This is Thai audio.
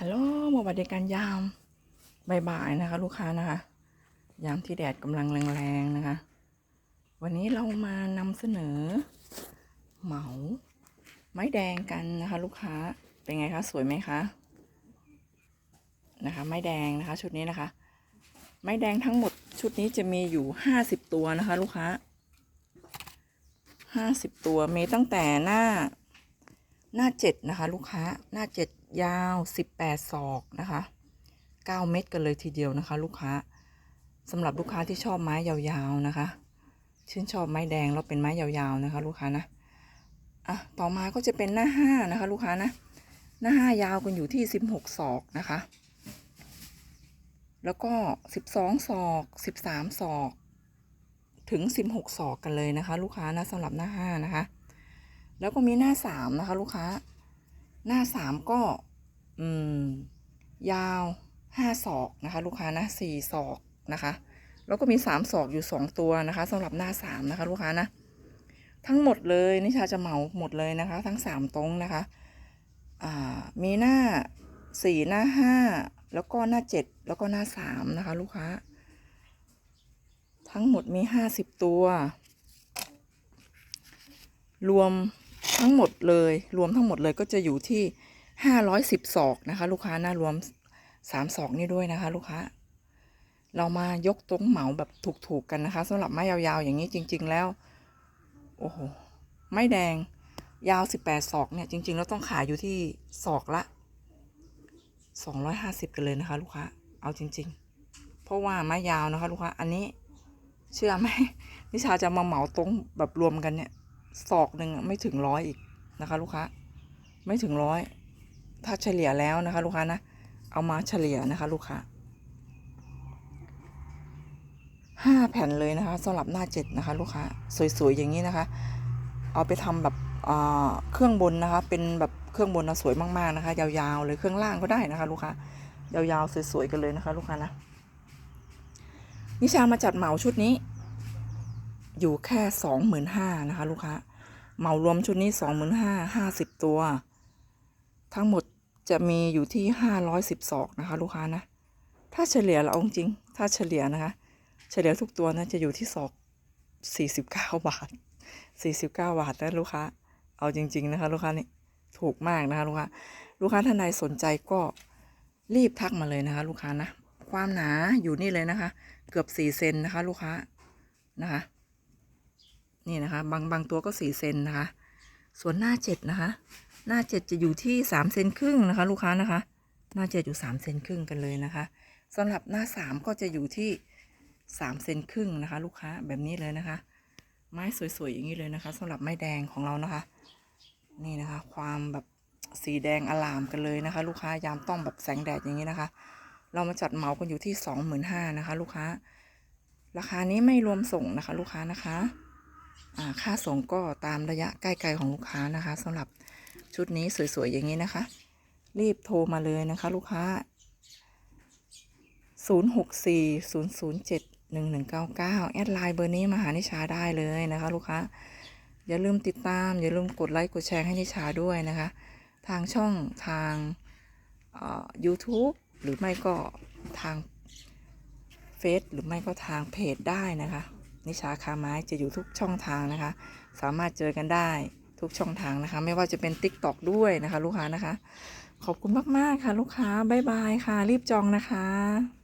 ฮัลโหลมาบัดเดการยามบ่ายๆนะคะ ลูกค้านะคะ ยามที่แดดกำลังแรงๆนะคะ วันนี้เรามานำเสนอ เหมาไม้แดงกันนะคะ ลูกค้าเป็นไงคะสวยไหมคะนะคะ ไม้แดงนะคะ ชุดนี้นะคะ ไม้แดงทั้งหมดชุดนี้จะมีอยู่ห้าสิบตัวนะคะ ลูกค้าห้าสิบตัวมีตั้งแต่หน้าหน้าเจ็ดนะคะ ลูกค้าหน้าเจ็ด ยาวสิบแปดศอกนะคะเก้าเม็ดกันเลยทีเดียวนะคะ ลูกค้าสำหรับลูกค้าที่ชอบไม้ยาวๆนะคะ ชื่นชอบไม้แดงแล้วเป็นไม้ยาวๆนะคะ ลูกค้านะอะต่อมาก็จะเป็นหน้าห้านะคะ ลูกค้านะหน้าห้ายาวกันอยู่ที่สิบหกศอกนะคะ แล้วก็สิบสองศอกสิบสามศอกถึงสิบหกศอกกันเลยนะคะ ลูกค้านะสำหรับหน้าห้านะคะ แล้วก็มีหน้าสามนะคะ ลูกค้า หน้าสามก็อืมยาวห้าศอกนะคะลูกค้านะสี่ศอกนะคะแล้วก็มีสามศอกอยู่สองตัวนะคะสำหรับหน้าสามนะคะลูกค้านะทั้งหมดเลยนิชาจะเหมาหมดเลยนะคะ ทั้งสามตรงนะคะอ่ามีหน้าสี่หน้าห้าแล้วก็หน้าเจ็ดแล้วก็หน้าสามนะคะ ลูกค้า ทั้งหมดมีห้าสิบตัว รวม ทั้งหมดเลย รวมทั้งหมดเลยก็จะอยู่ที่ห้าร้อยสิบศอกนะคะ ลูกค้านะรวมสามศอกนี่ด้วยนะคะ ลูกค้า เรามายกตรงเหมาแบบถูกๆกันนะคะสำหรับไม้ยาวๆอย่างนี้จริง ๆ แล้ว โอ้โหไม้แดงยาวสิบแปดศอกเนี่ยจริง ๆ แล้วต้องขายอยู่ที่ศอกละสองร้อยห้าสิบกันเลยนะคะ ลูกค้า เอาจริง ๆ เพราะว่าไม้ยาวนะคะ ลูกค้า อันนี้เชื่อไหมนิชาจะมาเหมาตรงแบบรวมกันเนี่ย ศอกหนึ่งไม่ถึงร้อยอีกนะคะ ลูกค้าไม่ถึงร้อยถ้าเฉลี่ยแล้วนะคะ ลูกค้านะเอามาเฉลี่ยนะคะ ลูกค้าห้าแผ่นเลยนะคะสำหรับหน้าเจ็ดนะคะ ลูกค้าสวยๆอย่างนี้นะคะ เอาไปทำแบบเครื่องบนนะคะ เป็นแบบเครื่องบนนะสวยมากๆนะคะ ยาวๆเลยเครื่องล่างก็ได้นะคะ ลูกค้ายาวๆสวยๆกันเลยนะคะ ลูกค้านะนิชามาจัดเหมาชุดนี้ อยู่แค่สองหมื่นห้านะคะ ลูกค้าเหมารวมชุดนี้สองหมื่นห้าห้าสิบตัว ทั้งหมดจะมีอยู่ที่ห้าร้อยสิบศอกนะคะ ลูกค้านะ ถ้าเฉลี่ยเราเอาจริง ถ้าเฉลี่ยนะคะ เฉลี่ยทุกตัวนะจะอยู่ที่ศอกสี่สิบเก้าบาทสี่สิบเก้าบาทนะลูกค้า เอาจริง ๆ นะคะ ลูกค้านี่ถูกมากนะคะ ลูกค้า ลูกค้าท่านใดสนใจก็รีบทักมาเลยนะคะ ลูกค้านะ ความหนาอยู่นี่เลยนะคะ เกือบสี่เซนนะคะ ลูกค้านะคะ นี่นะคะ บางบางตัวก็สี่เซนนะคะ ส่วนหน้าเจ็ดนะคะ หน้าเจ็ดจะอยู่ที่สามเซนครึ่งนะคะ ลูกค้านะคะ หน้าเจ็ดอยู่สามเซนครึ่งกันเลยนะคะสำหรับหน้าสามก็จะอยู่ที่สามเซนครึ่งนะคะ ลูกค้าแบบนี้เลยนะคะ ไม้สวยๆอย่างนี้เลยนะคะสำหรับไม้แดงของเรานะคะ นี่นะคะ ความแบบสีแดงอลามกันเลยนะคะ ลูกค้ายามต้องแบบแสงแดดอย่างนี้นะคะ เรามาจัดเหมากันอยู่ที่สองหมื่นห้านะคะ ลูกค้า ราคานี้ไม่รวมส่งนะคะ ลูกค้านะคะ ค่าส่งก็ตามระยะใกล้ๆของลูกค้านะคะสำหรับชุดนี้สวยๆอย่างนี้นะคะ รีบโทรมาเลยนะคะ ลูกค้า 0640071199 แอดไลน์เบอร์นี้มาหานิชาได้เลยนะคะ ลูกค้า อย่าลืมติดตาม อย่าลืมกดไลค์กดแชร์ให้นิชาด้วยนะคะ ทางช่องทางเอ่อ YouTube หรือไม่ก็ทางเฟซหรือไม่ก็ทางเพจได้นะคะ นิชาคาไม้จะอยู่ทุกช่องทางนะคะ สามารถเจอกันได้ทุกช่องทางนะคะ ไม่ว่าจะเป็น Tik t o อกด้วยนะคะ ลูกค้านะคะ ขอบคุณมาก ๆ ค่ะ ลูกค้า บ๊ายบายค่ะ รีบจองนะคะ